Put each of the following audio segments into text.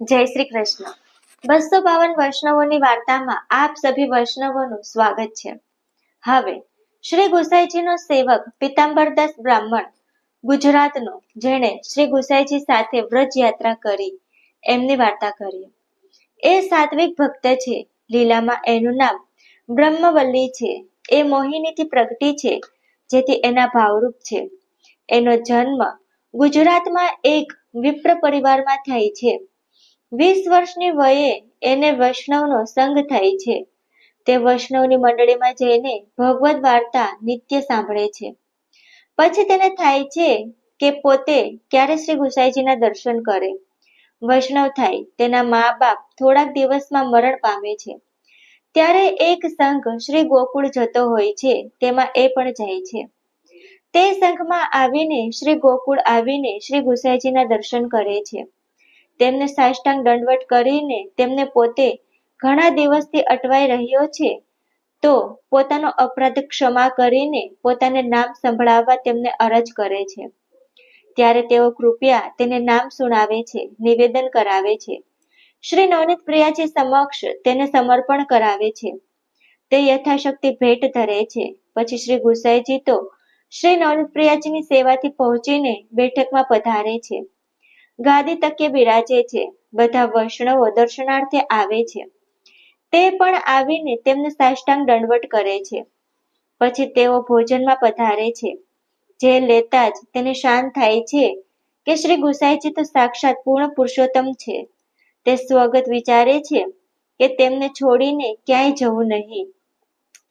જય શ્રી કૃષ્ણ. બસો બાવન વૈષ્ણવોની વાર્તામાં આપ સભી વૈષ્ણવોનું સ્વાગત છે. હવે, શ્રી ગુસાઈજીનો સેવક પિતાંબરદાસ બ્રાહ્મણ ગુજરાતનો, જેણે શ્રી ગુસાઈજી સાથે વ્રજ યાત્રા કરી, એમની વાર્તા કરીએ. એ સાત્વિક ભક્ત છે, લીલામાં એનું નામ બ્રહ્મવલ્લી છે. એ મોહિનીથી પ્રગટી છે, જેથી એના ભાવરૂપ છે. એનો જન્મ ગુજરાતમાં એક વિપ્ર પરિવારમાં થાય છે. વીસ વર્ષની વયે એને વૈષ્ણવનો સંગ થાય છે. તે વૈષ્ણવની મંડળીમાં જઈને ભગવદ વાર્તા નિત્ય સાંભળે છે. પછી તેને થાય છે કે પોતે ક્યારે શ્રી ગુસાઈજીના દર્શન કરે. વૈષ્ણવ થાય, તેના મા બાપ થોડાક દિવસમાં મરણ પામે છે. ત્યારે એક સંઘ શ્રી ગોકુળ જતો હોય છે, તેમાં એ પણ જાય છે. તે સંઘમાં આવીને શ્રી ગોકુળ આવીને શ્રી ગુસાઈજીના દર્શન કરે છે. તેમને સાષ્ટાંગ દંડવટ કરીને તેમને પોતે ઘણા દિવસથી અટવાઈ રહ્યો છે. તો પોતાનો અપરાધ ક્ષમા કરીને પોતાને નામ સંભળાવવા તેમને અરજ કરે છે. ત્યારે તેઓ કૃપયા તેને નામ સુણાવે છે, નિવેદન કરાવે છે. શ્રી નવનીત પ્રિયાજી સમક્ષ તેને સમર્પણ કરાવે છે. તે યથાશક્તિ ભેટ ધરે છે. પછી શ્રી ગુસાઈજી તો શ્રી નવનીત પ્રિયાજીની સેવાથી પહોંચીને બેઠકમાં પધારે છે. ગાદી તકે બિરાજે છે. બધા વૈષ્ણવો દર્શનાર્થે આવે છે. તે પણ આવીને તેમને સાષ્ટાંગ દંડવટ કરે છે. પછી તેઓ ભોજનમાં પધારે છે. જે લેતા જ તેને શાંત થાય છે કે શ્રી ગુસાઈજી તો સાક્ષાત પૂર્ણ પુરુષોત્તમ છે. તે સ્વગત વિચારે છે કે તેમને છોડીને ક્યાંય જવું નહીં.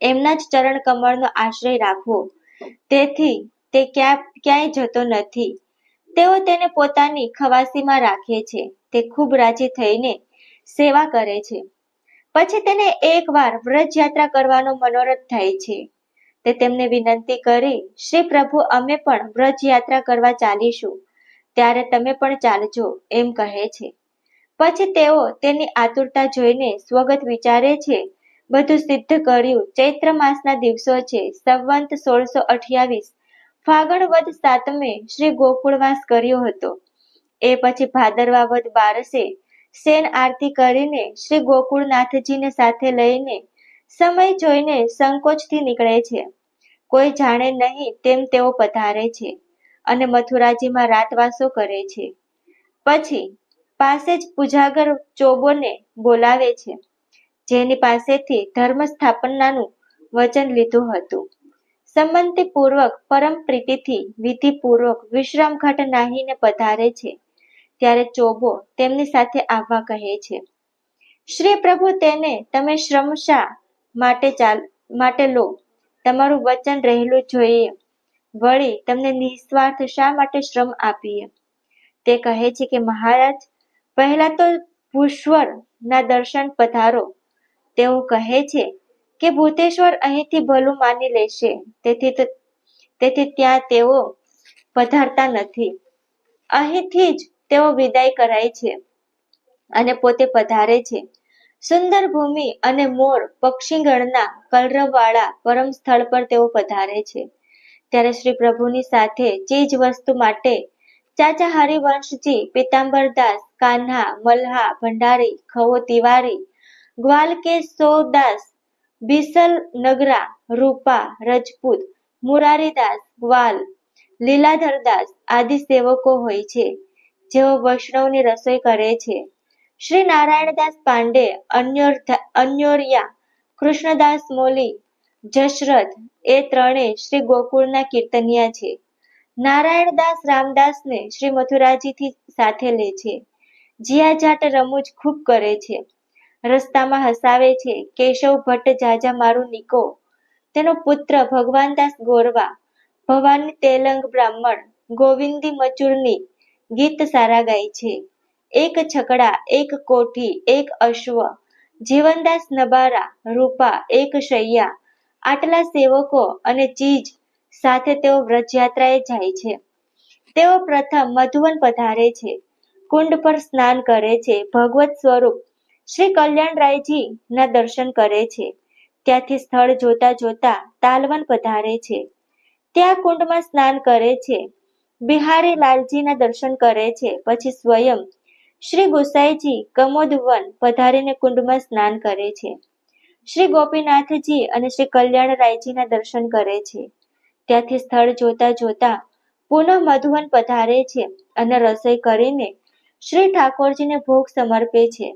એમના જ ચરણ કમળનો આશ્રય રાખવો. તેથી તે ક્યાં, ક્યાંય જતો નથી. તેઓ તેને પોતાની ખવાસીમાં રાખે છે. તે ખૂબ રાજી થઈને સેવા કરે છે. પછી તેને એકવાર વ્રજ યાત્રા કરવાનો મનોરથ થાય છે. તે તેમને વિનંતી કરી, શ્રી પ્રભુ, અમે પણ વ્રજ યાત્રા કરવા ચાલીશું. ત્યારે તમે પણ ચાલજો, એમ કહે છે. પછી તેઓ તેની આતુરતા જોઈને સ્વગત વિચારે છે, બધું સિદ્ધ કર્યું. ચૈત્ર માસના દિવસો છે. સંવંત સોળસો અઠ્યાવીસ. ફાગણ વદ સાતમે શ્રી ગોકુળવાસ કર્યો હતો. એ પછી ભાદરવા વદ બારસે સેન આરતી કરીને શ્રી ગોકુળનાથજીને સાથે લઈને સમય જોઈને સંકોચથી નીકળે છે. કોઈ જાણે નહીં તેમ તેઓ પધારે છે અને મથુરાજીમાં રાતવાસો કરે છે. પછી પાસે જ પૂજાગર ચોબોને બોલાવે છે, જેની પાસેથી ધર્મ સ્થાપનાનું વચન લીધું હતું. સંમતિપૂર્વક પરમ પ્રીતિથી વિધિપૂર્વક વિશ્રામ ઘાટ નાહીને પધારે છે. ત્યારે ચોબો તેમની સાથે આવવા કહે છે, શ્રી પ્રભુ, તેને તમે શ્રમશા માટે ચાલ, માટે લો? તમારું વચન રહેલું જોઈએ. વળી તમને નિસ્વાર્થ શા માટે શ્રમ આપીએ? તે કહે છે કે, મહારાજ, પહેલા તો ભૂશ્વર ના દર્શન પધારો. તેઓ કહે છે કે ભૂતેશ્વર અહીંથી ભલું માની લેશે. તેથી તેથી ત્યાં તેઓ પધારતા નથી. અહીંથી જ તેઓ વિદાય કરાય છે અને પોતે પધારે છે. સુંદર ભૂમિ અને મોર પક્ષીગણના કલરવવાળા પરમ સ્થળ પર તેઓ પધારે છે. ત્યારે શ્રી પ્રભુની સાથે ચીજ વસ્તુ માટે ચાચા હરિવંશજી પિતાંબરદાસ કાન્હા મલ્હા ભંડારી, ખવો તિવારી કે સોદાસ બિસલ નગરા, રૂપા, રજપૂત, મુરારીદાસ, ગ્વાલ લીલાધરદાસ આદિ સેવકો હોય છે, જેઓ વૈષ્ણવની રસોઈ કરે છે. શ્રી નારાયણદાસ પાંડે અન્યોર્યા, કૃષ્ણદાસ મોલી, જશરથ, એ ત્રણેય શ્રી ગોકુળના કીર્તનિયા છે. નારાયણદાસ રામદાસને શ્રી મથુરાજીથી સાથે લે છે. જીયા જાટ રમૂજ ખૂબ કરે છે. રસ્તામાં હસાવે છે. કેશવ ભટ્ટ, જાજા મારું નિકો. તેનો પુત્ર ભગવાનદાસ ગોરવા. ભવાની તેલંગ બ્રાહ્મણ, ગોવિંદી મચુરની ગીત સારા ગાય છે. એક છકડા, એક કોઠી, એક અશ્વ. જીવનદાસ નબારા, રૂપા, એક શૈયા. આટલા સેવકો અને ચીજ સાથે તેઓ વ્રજયાત્રાએ જાય છે. તેઓ પ્રથમ મધુવન પધારે છે. કુંડ પર સ્નાન કરે છે. ભગવત સ્વરૂપ શ્રી કલ્યાણરાયજી ના દર્શન કરે છે. ત્યાંથી સ્થળ જોતા જોતા તાલવન પધારે છે. ત્યાં કુંડમાં સ્નાન કરે છે. બિહારી લાલજીના દર્શન કરે છે. પછી સ્વયં શ્રી ગોસાઈજી કમોદવન પધારીને કુંડમાં સ્નાન કરે છે. શ્રી ગોપીનાથજી અને શ્રી કલ્યાણરાયજીના દર્શન કરે છે. ત્યાંથી સ્થળ જોતા જોતા પુનઃ મધુવન પધારે છે અને રસોઈ કરીને શ્રી ઠાકોરજીને ભોગ સમર્પે છે.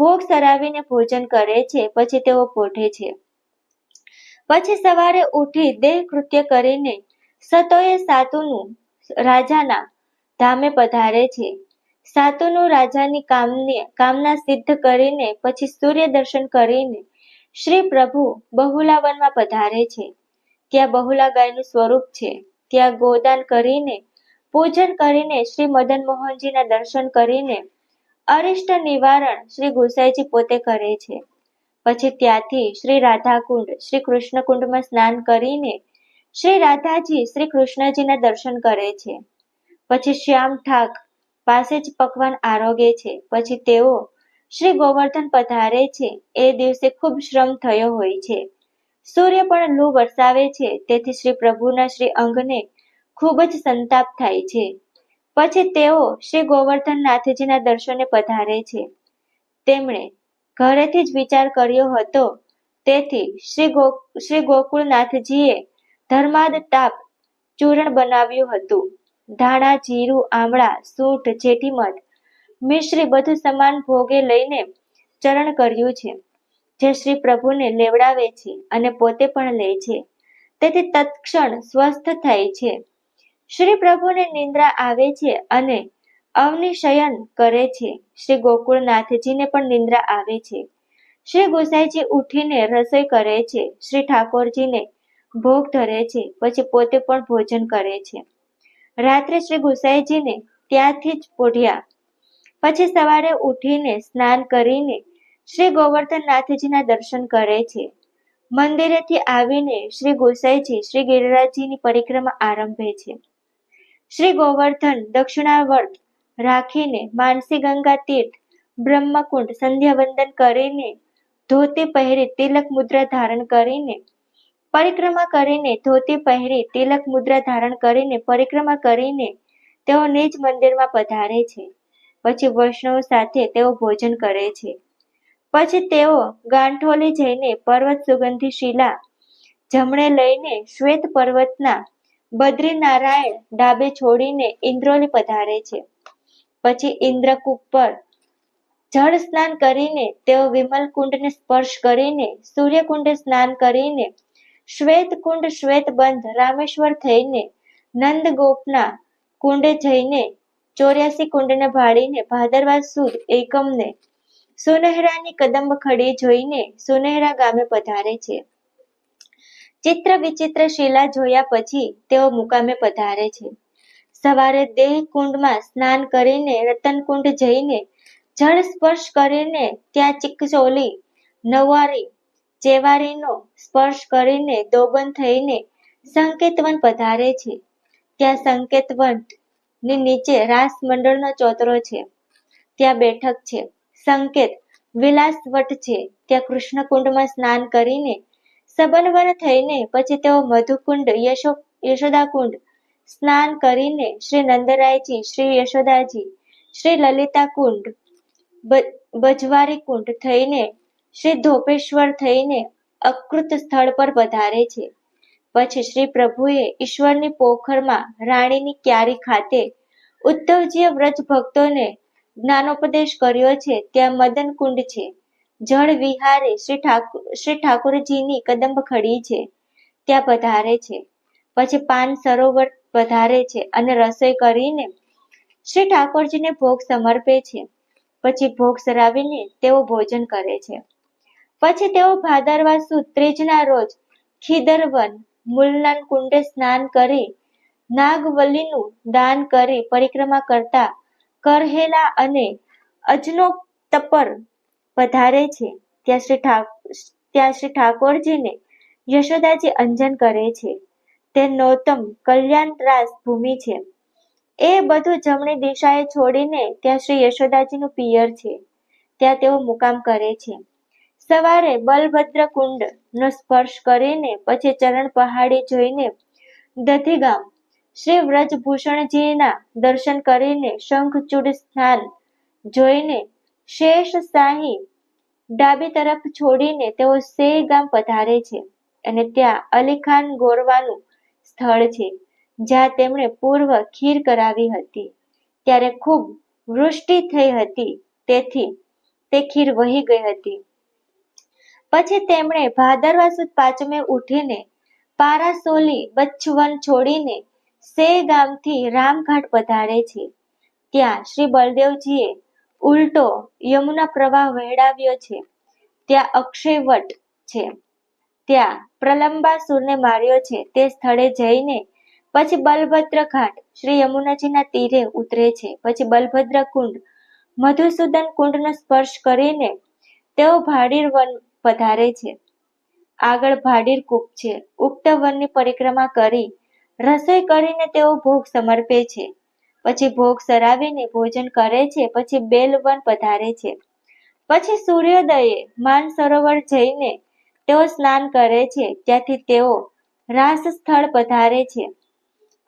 ભોગ સરાવીને ભોજન કરે છે, પછી તેઓ પોઢે છે. પછી સવારે ઉઠી દેહ કૃત્ય કરીને સતોએ સાતુનું રાજાના ધામે પધારે છે. સાતુનું રાજાની કામની, કામના સિદ્ધ કરીને પછી સૂર્ય દર્શન કરીને શ્રી પ્રભુ બહુલાવનમાં પધારે છે. ત્યાં બહુલા ગાયનું સ્વરૂપ છે. ત્યાં ગોદાન કરીને, પૂજન કરીને શ્રી મદન મોહનજીના દર્શન કરીને અરિષ્ટ નિવારણ શ્રી ગુસાઈજી પોતે કરે છે. પછી ત્યાંથી શ્રી રાધાકુંડ શ્રી કૃષ્ણકુંડમાં સ્નાન કરીને શ્રી રાધાજી શ્રી કૃષ્ણજીના દર્શન કરે છે. પછી શ્યામ ઠાક પાસે જ પકવાન આરોગે છે. પછી તેઓ શ્રી ગોવર્ધન પધારે છે. એ દિવસે ખૂબ શ્રમ થયો હોય છે. સૂર્ય પણ લૂ વરસાવે છે. તેથી શ્રી પ્રભુના શ્રી અંગને ખૂબ જ સંતાપ થાય છે. પછી તેઓ શ્રી ગોવર્ધનનાથજીના દર્શને પધારે છે. તેમણે ઘરેથી જ વિચાર કર્યો હતો. તેથી શ્રી ગો, શ્રી ગોકુળનાથજીએ ધર્માદ તાપ ચૂરણ બનાવ્યું હતું. ધાણા, જીરું, આમળા સૂંઠ જેઠીમધ મિશ્રી બધું સમાન ભોગે લઈને ચરણ કર્યું છે, જે શ્રી પ્રભુને લેવડાવે છે અને પોતે પણ લે છે. તેથી તત્ક્ષણ સ્વસ્થ થાય છે. શ્રી પ્રભુને નિંદ્રા આવે છે અને અવનિશયન કરે છે. શ્રી ગોકુળનાથજીને પણ નિંદ્રા આવે છે. શ્રી ગોસાઈજી ઉઠીને રસોઈ કરે છે. શ્રી ઠાકોરજીને ભોગ ધરે છે. પછી પોતે પણ ભોજન કરે છે. રાત્રે શ્રી ગોસાઈજીને ત્યાંથી જ પોઢ્યા. પછી સવારે ઉઠીને સ્નાન કરીને શ્રી ગોવર્ધનનાથજીના દર્શન કરે છે. મંદિરેથી આવીને શ્રી ગોસાઈજી શ્રી ગિરિરાજજીની પરિક્રમા આરંભે છે. શ્રી ગોવર્ધન દક્ષિણાવર્ત રાખીને માનસી ગંગા તીર્થ, બ્રહ્મકુંડ સંધ્યા વંદન કરીને ધોતી પહેરી તિલક મુદ્રા ધારણ કરીને પરિક્રમા કરીને ધોતી પહેરી તિલક મુદ્રા ધારણ કરીને પરિક્રમા કરીને તેઓ નિજ મંદિરમાં પધારે છે. પછી વૈષ્ણવ સાથે તેઓ ભોજન કરે છે. પછી તેઓ ગાંઠોલી જઈને પર્વત સુગંધી શિલા જમણે લઈને શ્વેત પર્વતના બદ્રીનારાયણ ડાબે છોડીને ઇન્દ્રોલી પધારે છે. પછી ઇન્દ્રકૂપ પર જળ સ્નાન કરીને તેઓ વિમલ કુંડને સ્પર્શ કરીને સૂર્યકુંડે સ્નાન કરીને શ્વેત કુંડ, શ્વેત બંધ, રામેશ્વર થઈને નંદ ગોપના કુંડે જઈને ચોર્યાસી કુંડને ભાળીને ભાદરવા સુદ એકમને સુનહેરાની કદંબ ખડી જોઈને સુનહેરા ગામે પધારે છે. ચિત્ર વિચિત્ર શિલા જોયા પછી તેઓ મુકામે પધારે છે. સવારે દેહ કુંડમાં સ્નાન કરીને રતનકુંડ જઈને જળ સ્પર્શ કરીને ત્યાં ચિકચોલી, નવારી, ચેવારીનો સ્પર્શ કરીને દોબન થઈને સંકેતવન પધારે છે. ત્યાં સંકેતવનની નીચે રાસ મંડળનો ચોતરો છે. ત્યાં બેઠક છે. સંકેત વિલાસવટ છે. ત્યાં કૃષ્ણકુંડમાં સ્નાન કરીને સબનવન થઈને પછી તેઓ મધુકુંડ, યશો, યશોદાકુંડ સ્નાન કરીને શ્રી નંદરાયજી, શ્રી યશોદાજી, શ્રી લલિતા કુંડ બજવારી કુંડ થઈને શ્રી ધોપેશ્વર થઈને અકૃત સ્થળ પર પધારે છે. પછી શ્રી પ્રભુએ ઈશ્વરની પોખરમાં રાણીની ક્યારી ખાતે ઉદ્ધવજીએ વ્રજ ભક્તોને જ્ઞાનોપદેશ કર્યો છે. ત્યાં મદન કુંડ છે. જળ વિહારે શ્રી ઠાકુર શ્રી ઠાકોરજીની કદંબ ખડી છે. ત્યાં પધારે છે. પછી પાન સરોવર પધારે છે અને રસોઈ કરીને શ્રી ઠાકોરજીને ભોગ સમર્પે છે. પછી ભોગ સરાવીને તેઓ ભોજન કરે છે. પછી તેઓ ભાદરવા ત્રીજના રોજ ખીદરવન મૂલનાન કુંડે સ્નાન કરી નાગવલ્લીનું દાન કરી પરિક્રમા કરતા કરહેલા અને અજનો તપર પધારે છે. ત્યાં શ્રી ઠાકોર ત્યાં શ્રી ઠાકોરજીને યશોદાજી અંજન કરે છે. તે નૌતમ કલ્યાણ ભૂમિ છે. એ બધું જમણી દિશાએ છોડીને ત્યાં શ્રી યશોદાજીનું પિયર છે. ત્યાં તેઓ મુકામ કરે છે. સવારે બલભદ્ર કુંડ નો સ્પર્શ કરીને પછી ચરણ પહાડી જોઈને દધીગામ શ્રી વ્રજભૂષણજીના દર્શન કરીને શંખચૂડ સ્નાન જોઈને શેષ શાહી ડાબી તરફ છોડીને તેઓ સે ગામ પધારે છે અને ત્યાં અલીખાન ગોરવાનું સ્થળ છે, જ્યાં તેમણે પૂર્વ ખીર કરાવી હતી. ત્યારે ખૂબ વૃષ્ટિ થઈ હતી, તેથી તે ખીર વહી ગઈ હતી. પછી તેમણે ભાદરવા સુદ પાંચમે ઉઠીને પારાસોલી બચ્છવન છોડીને સે ગામથી રામઘાટ પધારે છે. ત્યાં શ્રી બલદેવજીએ ઉલટો યમુના પ્રવાહ વહેડાવ્યો છે. ત્યાં અક્ષયવટ છે. ત્યાં પ્રલંબાસુરને માર્યો છે. તે સ્થળે જઈને પછી બલભદ્ર ઘાટ શ્રી યમુનાજીના તીરે ઉતરે છે. પછી બલભદ્ર કુંડ, મધુસૂદન કુંડનો સ્પર્શ કરીને તેઓ ભાડીર વન પધારે છે. આગળ ભાડીર કૂપ છે. ઉક્ત વનની પરિક્રમા કરી, રસોઈ કરીને તેઓ ભોગ સમર્પે છે. પછી ભોગ સરાવીને ભોજન કરે છે, પછી બેલવન પધારે છે. પછી સૂર્યોદયે માન સરોવર જઈને તેઓ સ્નાન કરે છે ત્યાંથી તેઓ રાસ સ્થળ પધારે છે.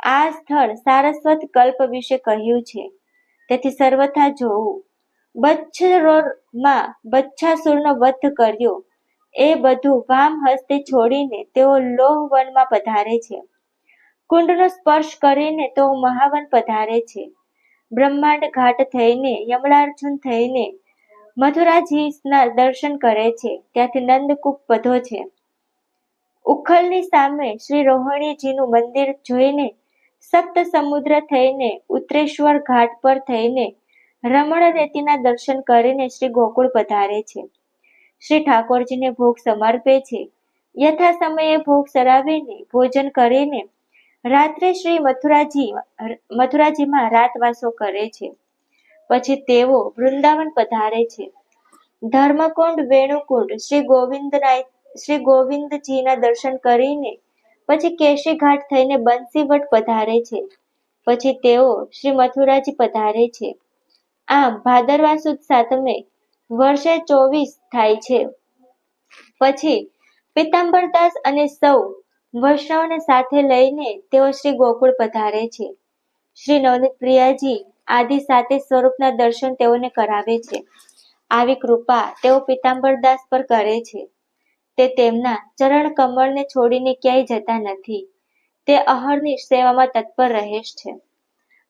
આ સ્થળ સારસ્વત કલ્પ વિશે કહ્યું છે. તેથી સર્વથા જોવું. બચ્છરોમાં બચ્છાસુરનો વધ કર્યો. એ બધું વામ હસ્તે છોડીને તેઓ લોહ વનમાં પધારે છે. કુંડનો સ્પર્શ કરીને તો મહાવન પધારે છે. બ્રહ્માંડ ઘાટ થઈને યમળાર્જુન થઈને મથુરાજીના દર્શન કરે છે. ત્યાંથી નંદકૂપ વધો છે. ઉખલની સામે શ્રી રોહિણીજીનું મંદિર જોઈને સપ્ત સમુદ્ર થઈને, ઉત્તરેશ્વર ઘાટ પર થઈને રમણ રેતીના દર્શન કરીને શ્રી ગોકુળ પધારે છે. શ્રી ઠાકોરજીને ભોગ સમર્પે છે. યથા સમયે ભોગ સરાવીને, ભોજન કરીને રાત્રે શ્રી મથુરાજી, મથુરાજીમાં રાતવાસો કરે છે. પછી તેઓ વૃંદાવન પધારે છે. ધર્મકુંડ, વેણુકુંડ, શ્રી ગોવિંદના શ્રી ગોવિંદજીના દર્શન કરીને પછી કેશી ઘાટ થઈને બંસીવટ પધારે છે. પછી તેઓ શ્રી મથુરાજી પધારે છે. આમ ભાદરવા સુદ સાતમે વર્ષે ચોવીસ થાય છે. પછી પિતાંબરદાસ અને સૌ વૈષ્ણવને સાથે લઈને તેઓ શ્રી ગોકુળ પધારે છે. શ્રી નવનીત પ્રિયાજી આદિ સાથે સ્વરૂપના દર્શન તેઓને કરાવે છે. આવી કૃપા તેઓ પિતાંબરદાસ પર કરે છે. તે તેમના ચરણ કમળને છોડીને ક્યાંય જતા નથી. તે અહરની સેવામાં તત્પર રહેશ છે.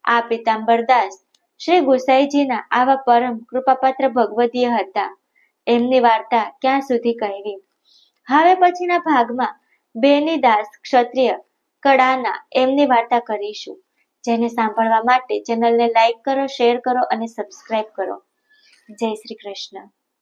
આ પિતાંબરદાસ શ્રી ગુસાઈજીના આવા પરમ કૃપાપાત્ર ભગવદીય હતા. એમની વાર્તા ક્યાં સુધી કહેવી? હવે પછીના ભાગમાં બેની દાસ ક્ષત્રિય કડાના એમની વાર્તા કરીશું. જેને સાંભળવા માટે ચેનલને લાઈક કરો શેર કરો અને સબસ્ક્રાઈબ કરો. જય શ્રી કૃષ્ણ.